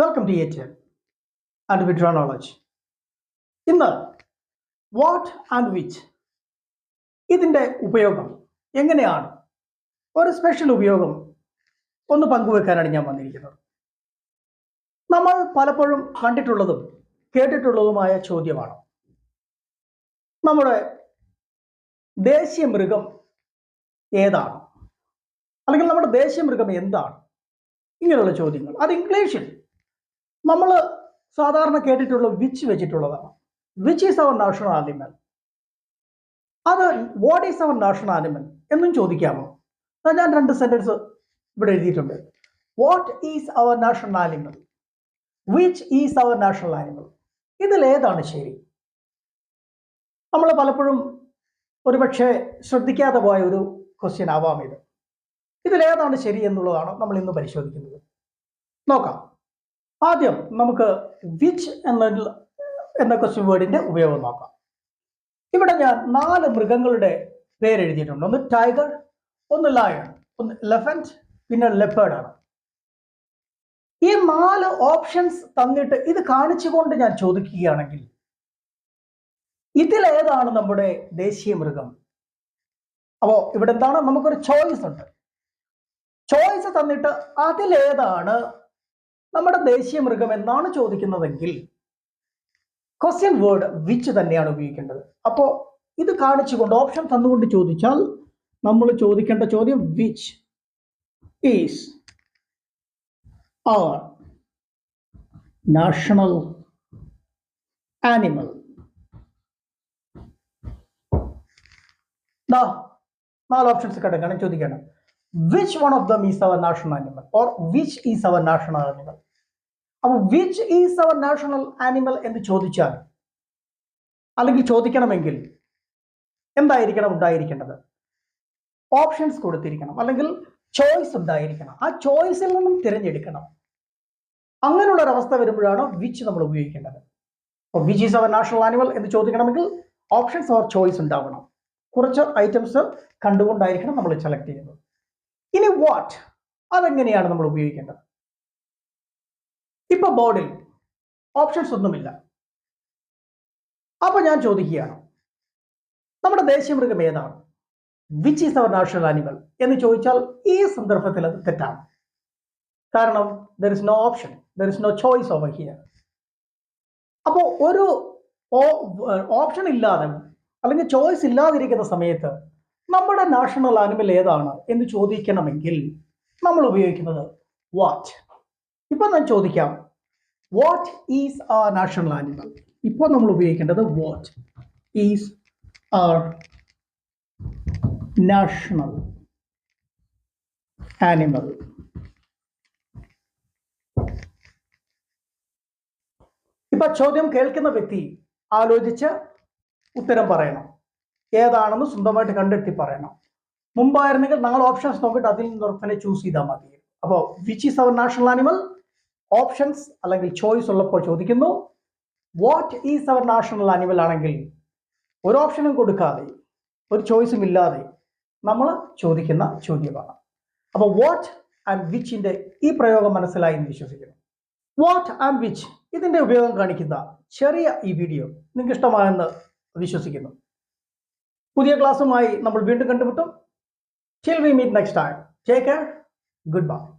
Welcome to A and withdraw knowledge ഇന്ന് what and which ഇതിന്റെ ഉപയോഗം എങ്ങനെയാണ്? ഒരു സ്പെഷ്യൽ ഉപയോഗം ഒന്ന് പങ്കുവെക്കാനാണ് ഞാൻ വന്നിരിക്കുന്നത്. നമ്മൾ പലപ്പോഴും കണ്ടിട്ടുള്ളതും കേട്ടിട്ടുള്ളതുമായ ചോദ്യമാണ്. നമ്മുടെ ദേശീയ മൃഗം ഏതാണ്? അല്ലെങ്കിൽ നമ്മുടെ ദേശീയ മൃഗം എന്താണ്? ഇങ്ങനെയുള്ള ചോദ്യങ്ങൾ. അത് ഇംഗ്ലീഷിൽ നമ്മൾ സാധാരണ കേട്ടിട്ടുള്ള വിച്ച് വെച്ചിട്ടുള്ളതാണ്. Which is our national animal അത് what is our national animal എന്നും ചോദിക്കാമോ? ഞാൻ രണ്ട് സെന്റൻസ് ഇവിടെ എഴുതിയിട്ടുണ്ട്. What is our national animal which is our national animal ഇതിൽ ഏതാണ് ശരി? നമ്മൾ പലപ്പോഴും ഒരുപക്ഷെ ശ്രദ്ധിക്കാതെ പോയ ഒരു ക്വസ്റ്റ്യൻ ആവാം ഇത്. ഇതിലേതാണ് ശരി എന്നുള്ളതാണ് നമ്മൾ ഇന്ന് പരിശോധിക്കുന്നത്. നോക്കാം. ആദ്യം നമുക്ക് വിച്ച് എന്ന എന്ന ക്വസ്റ്റ്യൻ വേർഡിന്റെ ഉപയോഗം നോക്കാം. ഇവിടെ ഞാൻ നാല് മൃഗങ്ങളുടെ പേര് എഴുതിയിട്ടുണ്ട് ഒന്ന് ടൈഗർ ഒന്ന് ലയൺ ഒന്ന് ലെഫന്റ് പിന്നെ ലെപ്പേർഡ് ആണ്. ഈ നാല് ഓപ്ഷൻസ് തന്നിട്ട് ഇത് കാണിച്ചുകൊണ്ട് ഞാൻ ചോദിക്കുകയാണെങ്കിൽ ഇതിലേതാണ് നമ്മുടെ ദേശീയ മൃഗം? അപ്പോ ഇവിടെ എന്താണ്? നമുക്കൊരു ചോയ്സ് ഉണ്ട്. ചോയ്സ് തന്നിട്ട് അതിലേതാണ് നമ്മുടെ ദേശീയ മൃഗം എന്നാണ് ചോദിക്കുന്നതെങ്കിൽ ക്വസ്റ്റ്യൻ വേർഡ് വിച്ച് തന്നെയാണ് ഉപയോഗിക്കേണ്ടത്. അപ്പോൾ ഇത് കാണിച്ചുകൊണ്ട് ഓപ്ഷൻ തന്നുകൊണ്ട് ചോദിച്ചാൽ നമ്മൾ ചോദിക്കേണ്ട ചോദ്യം which is our national animal നാല് ഓപ്ഷൻസ് കിടക്കണം ചോദിക്കണം which one of them is our national animal or which is our national animal അപ്പോൾ which is our national animal എന്ന് ചോദിച്ചാൽ അല്ലെങ്കിൽ ചോദിക്കണമെങ്കിൽ എന്തായിരിക്കണം ഉണ്ടായിരിക്കേണ്ടത്? ഓപ്ഷൻസ് കൊടുത്തിരിക്കണം അല്ലെങ്കിൽ ചോയ്സ് ഉണ്ടായിരിക്കണം. ആ ചോയ്സിൽ നിന്നും തിരഞ്ഞെടുക്കണം. അങ്ങനെയുള്ള ഒരു അവസ്ഥ വരുമ്പോഴാണ് വിച്ച് നമ്മൾ ഉപയോഗിക്കേണ്ടത്. അപ്പോൾ which is our national animal എന്ന് ചോദിക്കണമെങ്കിൽ ഓപ്ഷൻസ് ഓർ ചോയ്സ് ഉണ്ടാവണം. കുറച്ച് ഐറ്റംസ് കണ്ടുകൊണ്ടായിരിക്കണം നമ്മൾ സെലക്ട് ചെയ്യുന്നത്. ഇനി വാട്ട് അതെങ്ങനെയാണ് നമ്മൾ ഉപയോഗിക്കേണ്ടത്? ഇപ്പൊ ബോർഡിൽ ഓപ്ഷൻസ് ഒന്നുമില്ല. അപ്പൊ ഞാൻ ചോദിക്കുകയാണ് നമ്മുടെ ദേശീയ മൃഗം ഏതാണ്? Which is our national animal എന്ന് ചോദിച്ചാൽ ഈ സന്ദർഭത്തിൽ അത് തെറ്റാണ്. കാരണം there is no option there is no choice over here അപ്പോൾ ഒരു ഓപ്ഷൻ ഇല്ലാതെ അല്ലെങ്കിൽ ചോയ്സ് ഇല്ലാതിരിക്കുന്ന സമയത്ത് നമ്മുടെ നാഷണൽ ആനിമൽ ഏതാണ് എന്ന് ചോദിക്കണമെങ്കിൽ നമ്മൾ ഉപയോഗിക്കുന്നത് വാട്ട് ഇപ്പൊ ഞാൻ ചോദിക്കാം. What is our national animal ഇപ്പോൾ നമ്മൾ ഉപയോഗിക്കേണ്ടത് what is our national animal ഇപ്പൊ ചോദ്യം കേൾക്കുന്ന വ്യക്തി ആലോചിച്ച് ഉത്തരം പറയണം. ഏതാണെന്ന് സ്വന്തമായിട്ട് കണ്ടെത്തി പറയണം. മുമ്പായിരുന്നെങ്കിൽ നാല് ഓപ്ഷൻസ് നോക്കിയിട്ട് അതിൽ നിന്ന് തന്നെ ചൂസ് ചെയ്താൽ മതി. അപ്പോൾ which is our national animal options അല്ലെങ്കിൽ ചോയ്സ് ഉള്ളപ്പോൾ ചോദിക്കുന്നു what is our national animal ആണെങ്കിൽ ഒരു ഓപ്ഷനും കൊടുക്കാതെ ഒരു ചോയ്സും ഇല്ലാതെ നമ്മൾ ചോദിക്കുന്ന ചോദ്യമാണ്. അപ്പോൾ വാട്ട് ആൻഡ് വിച്ചിന്റെ ഈ പ്രയോഗം മനസ്സിലായി എന്ന് വിശ്വസിക്കുന്നു. വാട്ട് ആൻഡ് വിച്ച് ഇതിന്റെ ഉപയോഗം കാണിക്കുന്ന ചെറിയ ഈ വീഡിയോ നിങ്ങൾക്ക് ഇഷ്ടമായെന്ന് വിശ്വസിക്കുന്നു. പുതിയ ക്ലാസ്സുമായി നമ്മൾ വീണ്ടും കണ്ടുമുട്ടും. Till we meet next time take care good bye